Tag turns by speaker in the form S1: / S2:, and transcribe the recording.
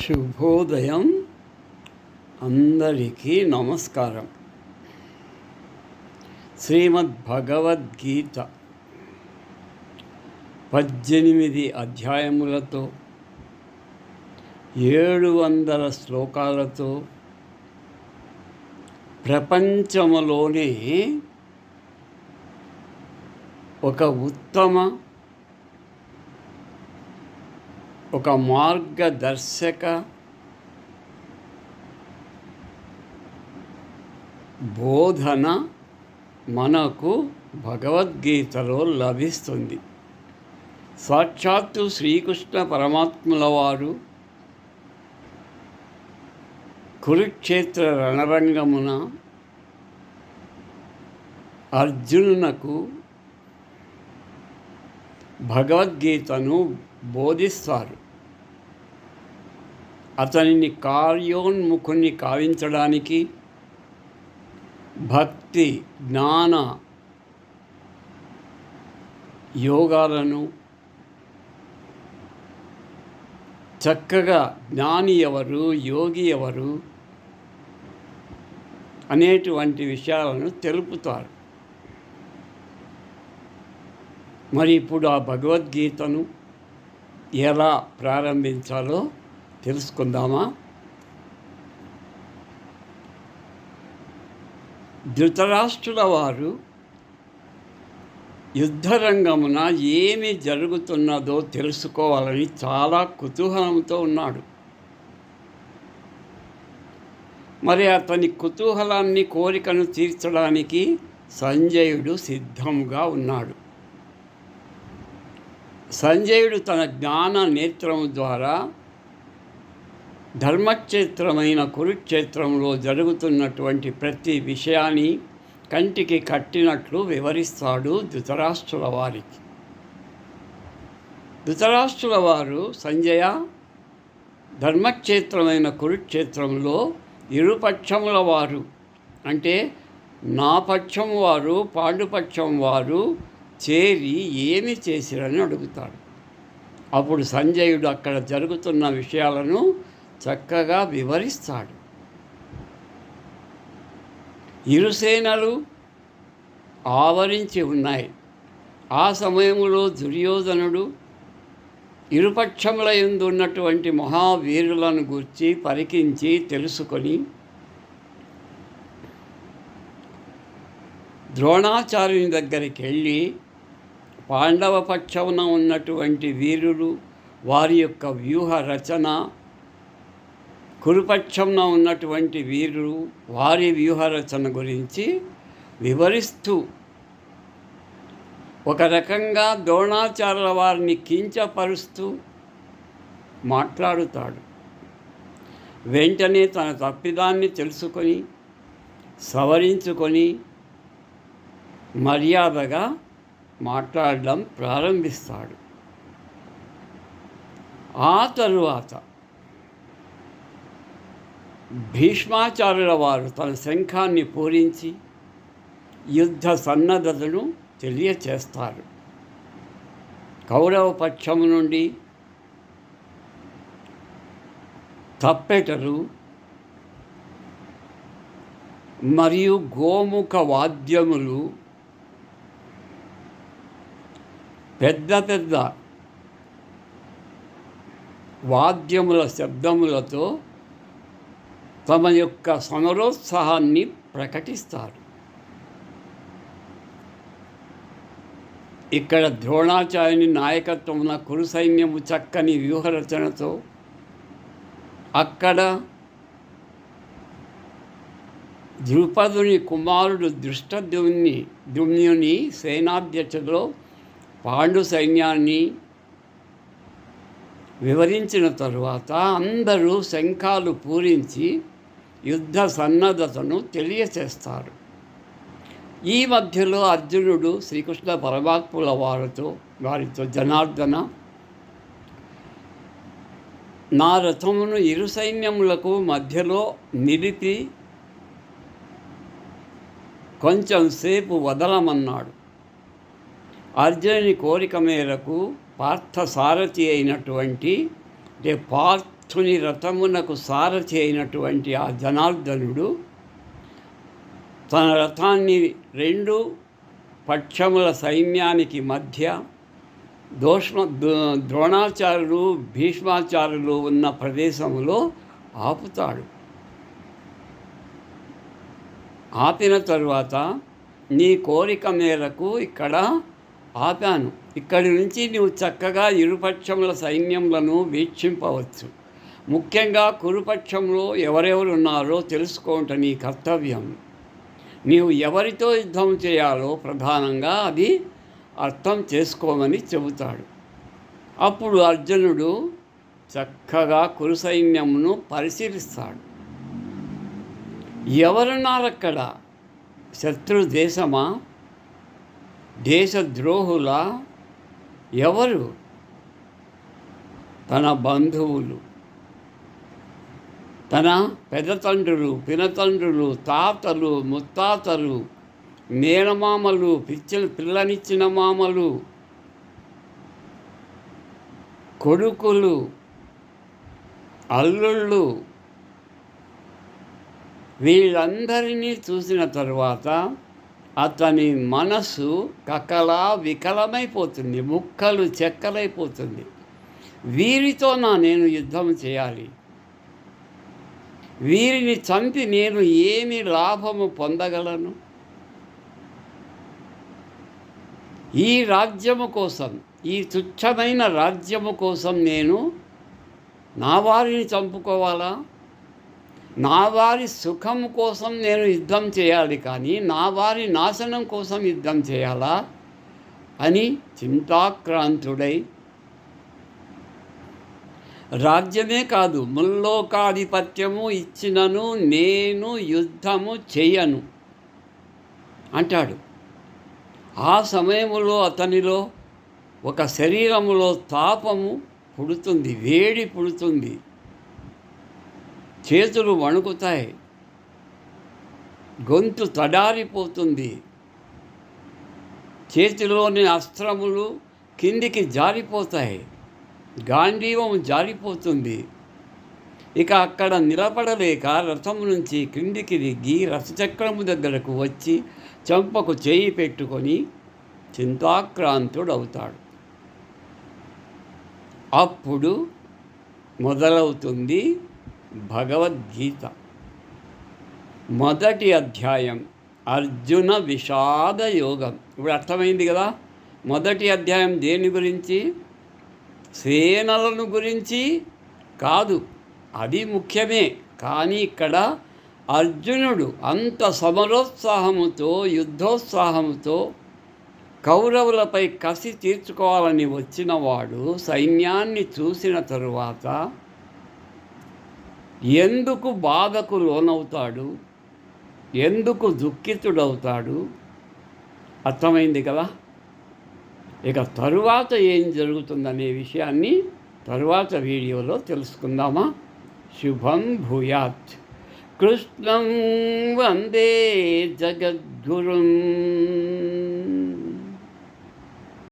S1: శుభోదయం. అందరికీ నమస్కారం. శ్రీమద్ భగవద్గీత పద్దెనిమిది అధ్యాయములతో ఏడు వందల శ్లోకాలతో ప్రపంచములోనే ఒక ఉత్తమ ఒక మార్గదర్శక బోధన మనకు భగవద్గీతలో లభిస్తుంది. సాక్షాత్తు శ్రీకృష్ణ పరమాత్ముల వారు కురుక్షేత్ర రణరంగమున అర్జునునకు భగవద్గీతను బోధిస్తారు. అతనిని కార్యోన్ముఖుని కావించడానికి భక్తి జ్ఞాన యోగాలను చక్కగా జ్ఞాని ఎవరు యోగి ఎవరు అనేటువంటి విషయాలను తెలుపుతారు. మరి ఇప్పుడు ఆ భగవద్గీతను ఎలా ప్రారంభించాలో తెలుసుకుందామా? ధృతరాష్ట్రుల వారు యుద్ధరంగమున ఏమి జరుగుతున్నదో తెలుసుకోవాలని చాలా కుతూహలంతో ఉన్నాడు. మరి అతని కుతూహలాన్ని కోరికను తీర్చడానికి సంజయుడు సిద్ధంగా ఉన్నాడు. సంజయుడు తన జ్ఞాన నేత్రము ద్వారా ధర్మక్షేత్రమైన కురుక్షేత్రంలో జరుగుతున్నటువంటి ప్రతి విషయాన్ని కంటికి కట్టినట్లు వివరిస్తాడు ధృతరాష్ట్రుల వారికి. ధృతరాష్ట్రుల వారు సంజయ ధర్మక్షేత్రమైన కురుక్షేత్రంలో ఇరుపక్షముల వారు. అంటే నా పక్షం వారు పాండుపక్షం వారు చేరి ఏమి చేసిరని అడుగుతాడు. అప్పుడు సంజయుడు అక్కడ జరుగుతున్న విషయాలను చక్కగా వివరిస్తాడు. ఇరుసేనలు ఆవరించి ఉన్నాయి. ఆ సమయంలో దుర్యోధనుడు ఇరుపక్షముల ఎందు ఉన్నటువంటి మహావీరులను గూర్చి పరికించి తెలుసుకొని ద్రోణాచార్యుని దగ్గరికి వెళ్ళి పాండవ పక్షమున ఉన్నటువంటి వీరులు వారి యొక్క వ్యూహ రచన కురుపక్షంన ఉన్నటువంటి వీరులు వారి వ్యూహ రచన గురించి వివరిస్తూ ఒక రకంగా ద్రోణాచార్యుల వారిని కించపరుస్తూ మాట్లాడుతాడు. వెంటనే తన తప్పిదాన్ని తెలుసుకొని సవరించుకొని మర్యాదగా మాట్లాడడం ప్రారంభిస్తాడు. ఆ తరువాత భీష్మాచార్యుల వారు తన శంఖాన్ని పూరించి యుద్ధ సన్నద్ధతను తెలియచేస్తారు. కౌరవ పక్షము నుండి తప్పెటలు మరియు గోముఖ వాద్యములు పెద్ద పెద్ద వాద్యముల శబ్దములతో తమ యొక్క సమరోత్సాహాన్ని ప్రకటిస్తారు. ఇక్కడ ద్రోణాచార్యుని నాయకత్వమున కురు సైన్యము చక్కని వ్యూహరచనతో అక్కడ ద్రుపదుని కుమారుడు దృష్టద్యుమ్ని ద్యుమ్యుని సేనాధ్యక్షులో పాండు సైన్యాన్ని వివరించిన తరువాత అందరూ శంఖాలు పూరించి యుద్ధ సన్నద్ధతను తెలియచేస్తారు. ఈ మధ్యలో అర్జునుడు శ్రీకృష్ణ పరమాత్ముల వారితో వారితో జనార్దన నా రథమును ఇరు సైన్యములకు మధ్యలో నిలిపి కొంచెం సేపు వదలమన్నాడు. అర్జునుని కోరిక మేరకు పార్థసారథి అయినటువంటి అంటే పార్థుని రథమునకు సారథి అయినటువంటి ఆ జనార్దనుడు తన రథాన్ని రెండు పక్షముల సైన్యానికి మధ్య దోష్మ ద్రోణాచార్యులు భీష్మాచార్యులు ఉన్న ప్రదేశంలో ఆపుతాడు. ఆపిన తరువాత నీ కోరిక మేరకు ఇక్కడ ఆపాను. ఇక్కడి నుంచి నువ్వు చక్కగా ఇరుపక్షముల సైన్యములను వీక్షింపవచ్చు. ముఖ్యంగా కురుపక్షంలో ఎవరెవరు ఉన్నారో తెలుసుకోవటం నీ కర్తవ్యం. నీవు ఎవరితో యుద్ధం చేయాలో ప్రధానంగా అది అర్థం చేసుకోమని చెబుతాడు. అప్పుడు అర్జునుడు చక్కగా కురు సైన్యమును పరిశీలిస్తాడు. ఎవరున్నారక్కడ? శత్రు దేశమా? దేశద్రోహుల ఎవరు? తన బంధువులు. తన పెదతండ్రులు పినతండ్రులు తాతలు ముత్తాతలు మేనమామలు పిచ్చిన పిల్లనిచ్చిన మామలు కొడుకులు అల్లుళ్ళు. వీళ్ళందరినీ చూసిన తర్వాత అతని మనసు కకలా వికలమైపోతుంది ముక్కలు చెక్కలైపోతుంది. వీరితో నా నేను యుద్ధం చేయాలి. వీరిని చంపి నేను ఏమి లాభము పొందగలను? ఈ రాజ్యము కోసం ఈ తుచ్చమైన రాజ్యము కోసం నేను నా వారిని చంపుకోవాలా? నా వారి సుఖం కోసం నేను యుద్ధం చేయాలి కానీ నా వారి నాశనం కోసం యుద్ధం చేయాలా? అని చింతాక్రాంతుడై రాజ్యమే కాదు ముల్లోకాధిపత్యము ఇచ్చినను నేను యుద్ధము చేయను అంటాడు. ఆ సమయంలో అతనిలో ఒక శరీరములో తాపము పుడుతుంది వేడి పుడుతుంది. చేతులు వణుకుతాయి. గొంతు తడారిపోతుంది. చేతిలోని అస్త్రములు కిందికి జారిపోతాయి. గాంధీవం జారిపోతుంది. ఇక అక్కడ నిలబడలేక రథం నుంచి క్రిందికి దిగి రథచక్రము దగ్గరకు వచ్చి చంపకు చేయి పెట్టుకొని చింతాక్రాంతుడవుతాడు. అప్పుడు మొదలవుతుంది భగవద్గీత. మొదటి అధ్యాయం అర్జున విషాద యోగం ఇప్పుడు అర్థమైంది కదా? మొదటి అధ్యాయం దేని గురించి? సేనలను గురించి కాదు అది ముఖ్యమే. కానీ ఇక్కడ అర్జునుడు అంత సమరోత్సాహముతో యుద్ధోత్సాహముతో కౌరవులపై కసి తీర్చుకోవాలని వచ్చినవాడు సైన్యాన్ని చూసిన తరువాత ఎందుకు బాధకు లోనవుతాడు? ఎందుకు దుఃఖితుడవుతాడు? అర్థమైంది కదా? ఇక తరువాత ఏం జరుగుతుందనే విషయాన్ని తరువాత వీడియోలో తెలుసుకుందామా? శుభం భూయాత్. కృష్ణం వందే జగద్గురుం.